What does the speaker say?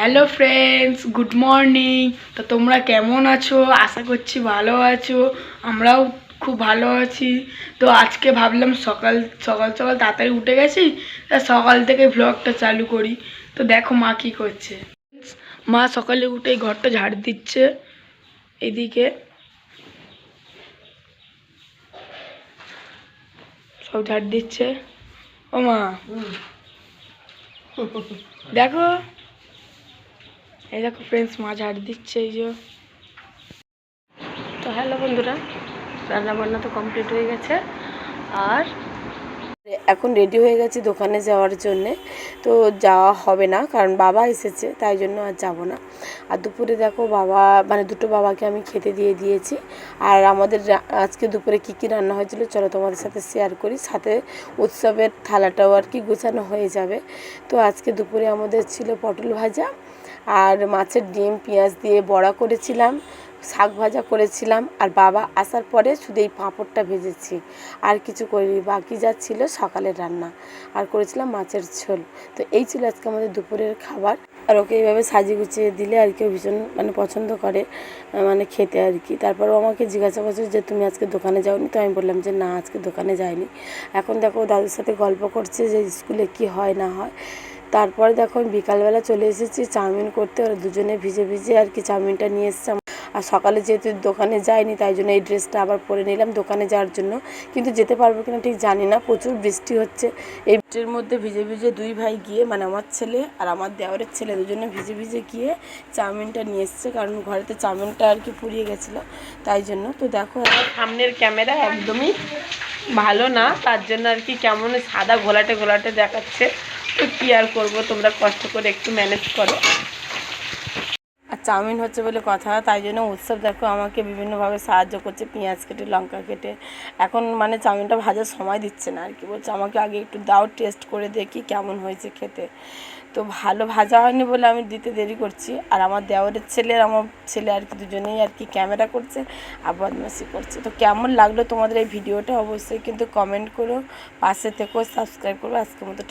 Hello friends good morning তো তোমরা কেমন আছো? আশা করছি ভালো আছো। আমরাও খুব ভালো আছি। তো আজকে ভাবলাম সকাল সকাল সকাল তাড়াতাড়ি উঠে গেছি। তা সকাল থেকে ভ্লগটা চালু করি। তো দেখো মা কী করছে। মা সকালে উঠে ঘরটা ঝাড় দিচ্ছে এদিকে। সব ঝাড় দিচ্ছে। ও মা। দেখো। এই দেখো ফ্রেন্ডস মা ঝাড় দিচ্ছে, এই যে। তো হ্যালো বন্ধুরা রান্না বান্না তো কমপ্লিট হয়ে গেছে। আর এখন রেডি হয়ে গেছি দোকানে যাওয়ার জন্যে। তো যাওয়া হবে না, কারণ বাবা এসেছে, তাই জন্য আর যাব না। আর দুপুরে দেখো বাবা মানে দুটো বাবাকে আমি খেতে দিয়ে দিয়েছি। আর আমাদের আজকে দুপুরে কী কী রান্না হয়েছিল, চলো তোমাদের সাথে শেয়ার করি। সাথে উৎসবের থালাটাও আর কি গোছানো হয়ে যাবে। তো আজকে দুপুরে আমাদের ছিল পটল ভাজা আর মাছের ডিম, পেঁয়াজ দিয়ে বড়া করেছিলাম, শাক ভাজা করেছিলাম, আর বাবা আসার পরে শুধু এই পাঁপড়টা ভেজেছি। আর কিছু করিনি, বাকি যা ছিল সকালের রান্না। আর করেছিলাম মাছের ঝোল। তো এই ছিল আজকে আমাদের দুপুরের খাবার। আর ওকে এইভাবে সাজিয়ে গুছিয়ে দিলে আর কি ও ভীষণ মানে পছন্দ করে মানে খেতে আর কি। তারপর ও আমাকে জিজ্ঞাসা করছে যে, তুমি আজকে দোকানে যাওনি? তো আমি বললাম যে, না, আজকে দোকানে যাইনি। এখন দেখো দাদুর সাথে গল্প করছে যে, স্কুলে কি হয়, না হয়? তারপরে দেখো বিকালবেলা চলে এসেছি, চাউমিন করতে। ওরা দুজনে ভিজে ভিজে আর কি চাউমিনটা নিয়ে এসছে আর সকালে যেহেতু দোকানে যাইনি, তাই জন্য এই ড্রেসটা আবার পরে নিলাম দোকানে যাওয়ার জন্য। কিন্তু যেতে পারব কিনা ঠিক জানি না, প্রচুর বৃষ্টি হচ্ছে। এই বৃষ্টির মধ্যে ভিজে ভিজে দুই ভাই গিয়ে মানে আমার ছেলে আর আমার দেওয়ারের ছেলে দুজনে ভিজে ভিজে গিয়ে চাউমিনটা নিয়ে এসছে, কারণ ঘরেতে চাউমিনটা আর কি পুড়িয়ে গেছিল, তাই জন্য। তো দেখো, আমার সামনের ক্যামেরা একদমই ভালো না, তার জন্য আর কি কেমন সাদা ঘোলাটে ঘোলাটে দেখাচ্ছে। কী আর করব, তোমরা কষ্ট করে একটু ম্যানেজ করো। আর চাউমিন হচ্ছে বলে কথা, তাই জন্য উৎসব দেখো আমাকে বিভিন্নভাবে সাহায্য করছে, পেঁয়াজ কেটে, লঙ্কা কেটে। এখন মানে চাউমিনটা ভাজার সময় দিচ্ছে না আর কি, বলছে আমাকে আগে একটু দাও টেস্ট করে দেখি কেমন হয়েছে খেতে। তো ভালো ভাজা হয়নি বলে আমি দিতে দেরি করছি, আর আমার দেওয়ারের ছেলে আমার ছেলে আর কি দুজনেই আর কি ক্যামেরা করছে, আর বদমাসি করছে। তো কেমন লাগল তোমাদের এই ভিডিওটা অবশ্যই কিন্তু কমেন্ট করো, পাশে থেকেও সাবস্ক্রাইব করো আজকের মতো